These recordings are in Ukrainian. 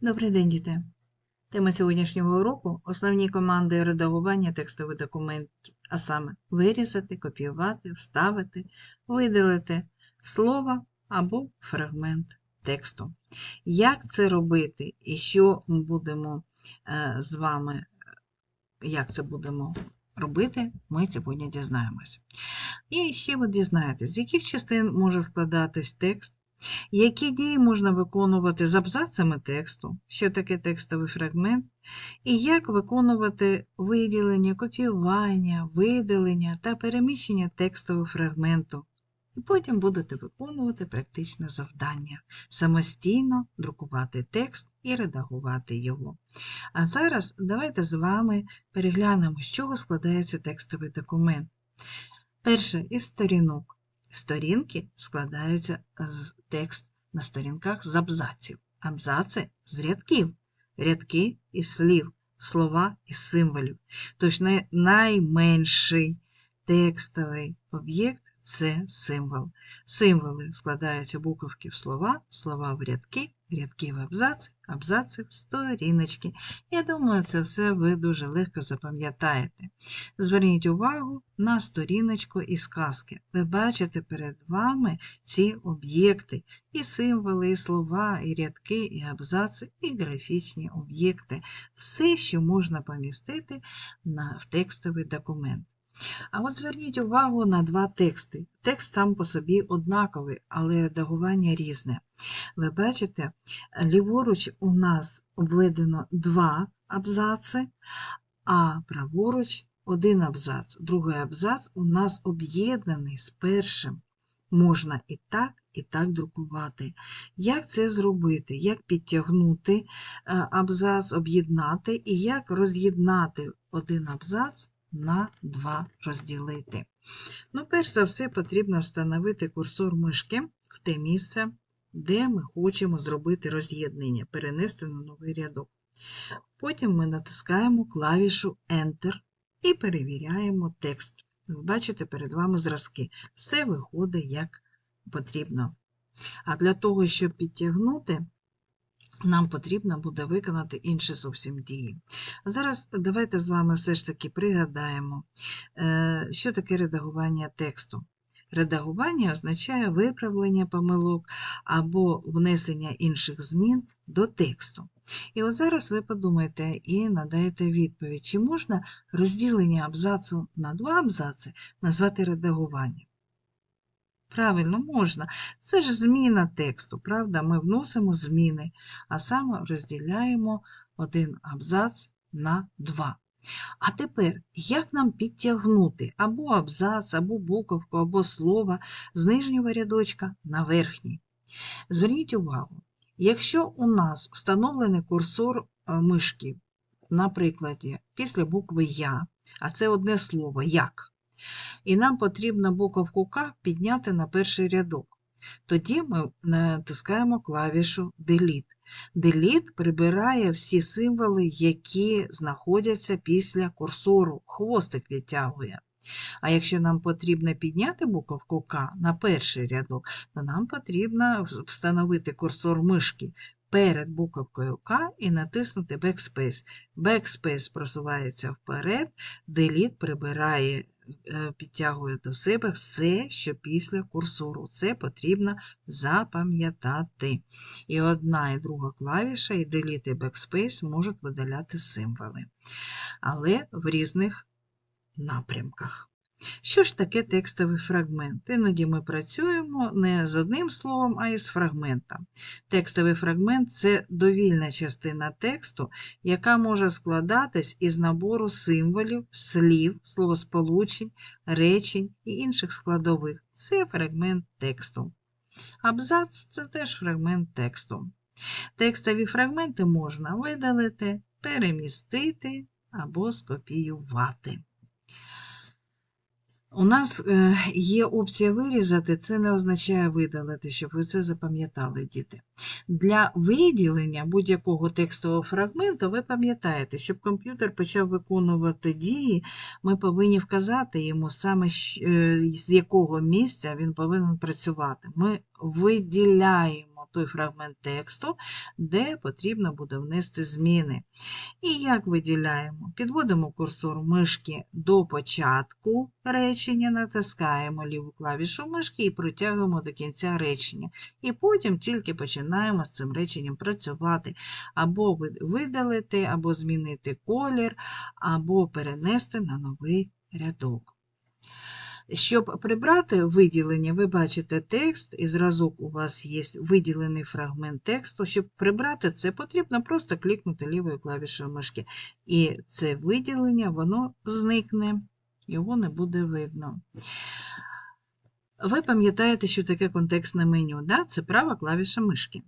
Добрий день, діти. Тема сьогоднішнього уроку – основні команди редагування текстових документів, а саме вирізати, копіювати, вставити, видалити слово або фрагмент тексту. Як це робити і що ми будемо е, з вами, як це будемо робити, ми сьогодні дізнаємося. І ще ви дізнаєтесь, з яких частин може складатись текст, які дії можна виконувати з абзацами тексту, що таке текстовий фрагмент, і як виконувати виділення, копіювання, видалення та переміщення текстового фрагменту. І потім будете виконувати практичне завдання, самостійно друкувати текст і редагувати його. А зараз давайте з вами переглянемо, з чого складається текстовий документ. Перше із сторінок. Сторінки складаються з текст на сторінках з абзаців, абзаци з рядків, рядки із слів, слова із символів. Тож найменший текстовий об'єкт це символ. Символи складаються буковки в слова, слова в рядки, рядки в абзаци, абзаци в сторіночки. Я думаю, це все ви дуже легко запам'ятаєте. Зверніть увагу на сторіночку із казки. Ви бачите перед вами ці об'єкти, і символи, і слова, і рядки, і абзаци, і графічні об'єкти. Все, що можна помістити в текстовий документ. А от зверніть увагу на два тексти. Текст сам по собі однаковий, але редагування різне. Ви бачите, ліворуч у нас обведено два абзаци, а праворуч один абзац. Другий абзац у нас об'єднаний з першим. Можна і так, і так друкувати. Як це зробити? Як підтягнути е, абзац, об'єднати і як роз'єднати один абзац на два розділити? Ну, перш за все, потрібно встановити курсор мишки в те місце, де ми хочемо зробити роз'єднання, перенести на новий рядок. Потім ми натискаємо клавішу Enter і перевіряємо текст. Ви бачите перед вами зразки. Все виходить як потрібно. А для того, щоб підтягнути, нам потрібно буде виконати інші зовсім дії. Зараз давайте з вами все ж таки пригадаємо, е, що таке редагування тексту. Редагування означає виправлення помилок або внесення інших змін до тексту. І от зараз ви подумайте і надаєте відповідь, чи можна розділення абзацу на два абзаци назвати редагування? Правильно, можна. Це ж зміна тексту, правда? Ми вносимо зміни, а саме розділяємо один абзац на два. А тепер, як нам підтягнути або абзац, або буковку, або слово з нижнього рядочка на верхній? Зверніть увагу, якщо у нас встановлений курсор е, мишки, на прикладі, після букви Я, а це одне слово як, і нам потрібно буковку К підняти на перший рядок, тоді ми натискаємо клавішу Delete. Delete прибирає всі символи, які знаходяться після курсору, хвостик відтягує. А якщо нам потрібно підняти буковку К на перший рядок, то нам потрібно встановити курсор мишки перед буковкою К і натиснути Backspace. Backspace просувається вперед, Delete прибирає, е, підтягує до себе все, що після курсору. Це потрібно запам'ятати. І одна і друга клавіша, і Delete, і Backspace можуть видаляти символи, але в різних напрямках. Що ж таке текстовий фрагмент? Іноді ми працюємо не з одним словом, а із фрагментом. Текстовий фрагмент це довільна частина тексту, яка може складатись із набору символів, слів, словосполучень, речень і інших складових. Це фрагмент тексту. Абзац це теж фрагмент тексту. Текстові фрагменти можна видалити, перемістити або скопіювати. У нас е, є опція вирізати, це не означає видалити, щоб ви це запам'ятали, діти. Для виділення будь-якого текстового фрагменту ви пам'ятаєте, щоб комп'ютер почав виконувати дії, ми повинні вказати йому саме е, з якого місця він повинен працювати. Ми виділяємо знаходимо той фрагмент тексту, де потрібно буде внести зміни. І як виділяємо? Підводимо курсор мишки до початку речення, натискаємо ліву клавішу мишки і протягуємо до кінця речення. І потім тільки починаємо з цим реченням працювати, або видалити, або змінити колір, або перенести на новий рядок. Щоб прибрати виділення, ви бачите текст, і зразок у вас є виділений фрагмент тексту. Щоб прибрати це, потрібно просто клікнути лівою клавішою мишки. І це виділення, воно зникне, його не буде видно. Ви пам'ятаєте, що таке контекстне меню? Да? Це права клавіша мишки.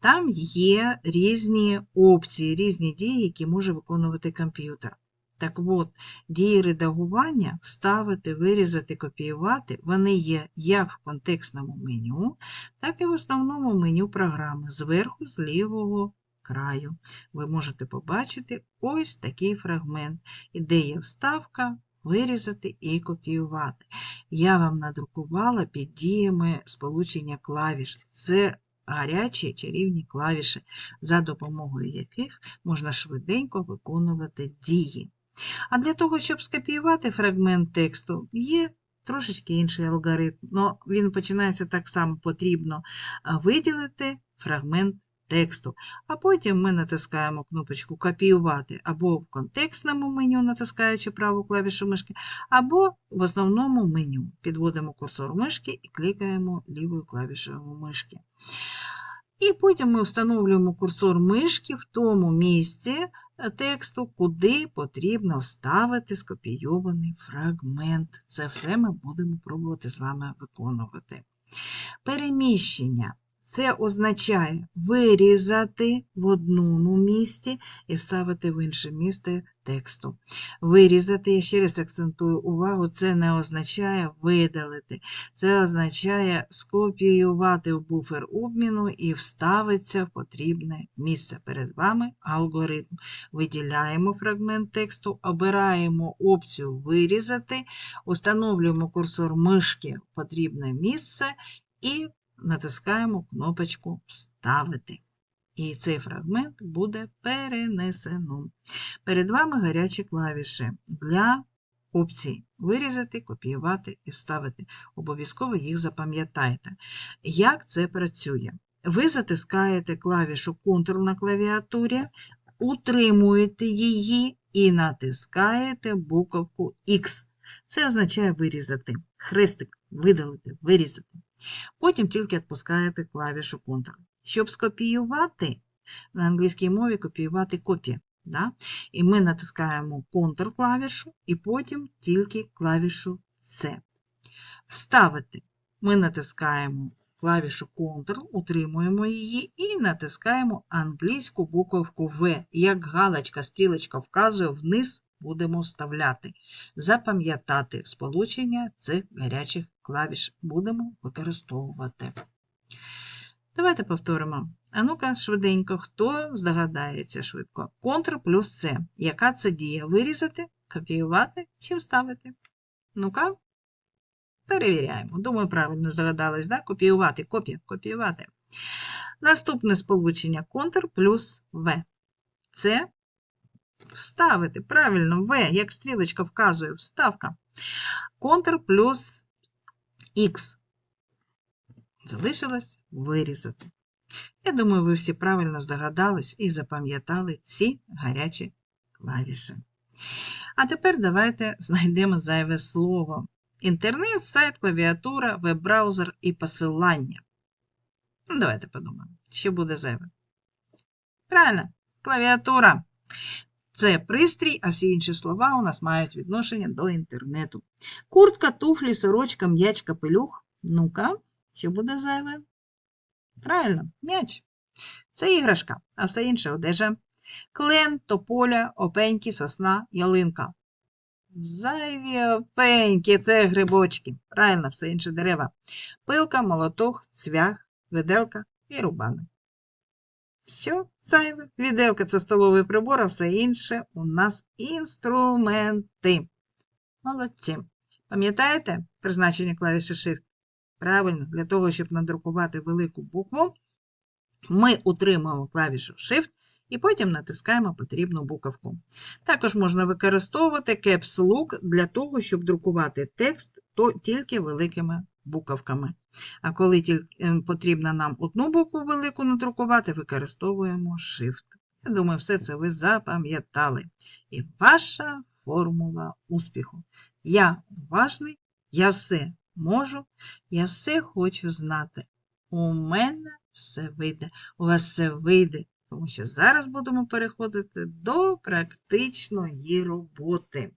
Там є різні опції, різні дії, які може виконувати комп'ютер. Так от, дії редагування, вставити, вирізати, копіювати, вони є як в контекстному меню, так і в основному меню програми зверху, з лівого краю. Ви можете побачити ось такий фрагмент, де є вставка, вирізати і копіювати. Я вам надрукувала під діями сполучення клавіш. Це гарячі чарівні клавіші, за допомогою яких можна швиденько виконувати дії. А для того, щоб скопіювати фрагмент тексту, є трошечки інший алгоритм. Но він починається так само потрібно виділити фрагмент тексту. А потім ми натискаємо кнопочку Копіювати або в контекстному меню, натискаючи праву клавішу мишки, або в основному меню. Підводимо курсор мишки і клікаємо лівою клавішою мишки. І потім ми встановлюємо курсор мишки в тому місці тексту, куди потрібно вставити скопійований фрагмент. Це все ми будемо пробувати з вами виконувати. Переміщення. Це означає вирізати в одному місці і вставити в інше місце тексту. Вирізати, я ще раз акцентую увагу, це не означає видалити. Це означає скопіювати в буфер обміну і вставиться в потрібне місце. Перед вами алгоритм. Виділяємо фрагмент тексту, обираємо опцію Вирізати, установлюємо курсор мишки в потрібне місце і натискаємо кнопочку Вставити. І цей фрагмент буде перенесено. Перед вами гарячі клавіші для опцій вирізати, копіювати і вставити. Обов'язково їх запам'ятайте. Як це працює? Ви затискаєте клавішу Ctrl на клавіатурі, утримуєте її і натискаєте буковку X. Це означає вирізати. Хрестик видалити, вирізати. Потім тільки відпускаєте клавішу Ctrl. Щоб скопіювати, на англійській мові копіювати копія. Да? І ми натискаємо Ctrl клавішу і потім тільки клавішу C. Вставити. Ми натискаємо клавішу Ctrl, утримуємо її і натискаємо англійську буковку В. Як галочка, стрілочка вказує, вниз будемо вставляти. Запам'ятати сполучення цих гарячих клавіш будемо використовувати. Давайте повторимо. А ну-ка, швиденько, хто здогадається швидко? Ctrl плюс C. Яка це дія? Вирізати, копіювати чи вставити? Ну-ка, перевіряємо. Думаю, правильно здогадались, да? Копіювати, копія, копіювати. Наступне сполучення Ctrl плюс V. Це вставити. Правильно, В, як стрілочка вказує, вставка. Ctrl плюс X. Залишилось вирізати. Я думаю, ви всі правильно здогадались і запам'ятали ці гарячі клавіші. А тепер давайте знайдемо зайве слово. Інтернет, сайт, клавіатура, веб-браузер і посилання. Ну, давайте подумаємо, що буде зайве. Правильно, клавіатура. Це пристрій, а всі інші слова у нас мають відношення до інтернету. Куртка, туфлі, сорочка, м'яч, капелюх. Ну-ка, що буде зайве? Правильно, м'яч. Це іграшка, а все інше одежа. Клен, тополя, опеньки, сосна, ялинка. Зайві опеньки це грибочки. Правильно, все інше дерева. Пилка, молоток, цвях, виделка і рубани. Все, зайве. Віделка це столовий прибор, а все інше у нас інструменти. Молодці. Пам'ятаєте призначення клавіші Shift? Правильно, для того, щоб надрукувати велику букву, ми утримуємо клавішу Shift і потім натискаємо потрібну буковку. Також можна використовувати Caps Lock для того, щоб друкувати текст то тільки великими буковками. А коли е, потрібно нам одну букву велику надрукувати, використовуємо Shift. Я думаю, все це ви запам'ятали. І ваша формула успіху. Я уважний, я все можу, я все хочу знати. У мене все вийде. У вас все вийде, тому що зараз будемо переходити до практичної роботи.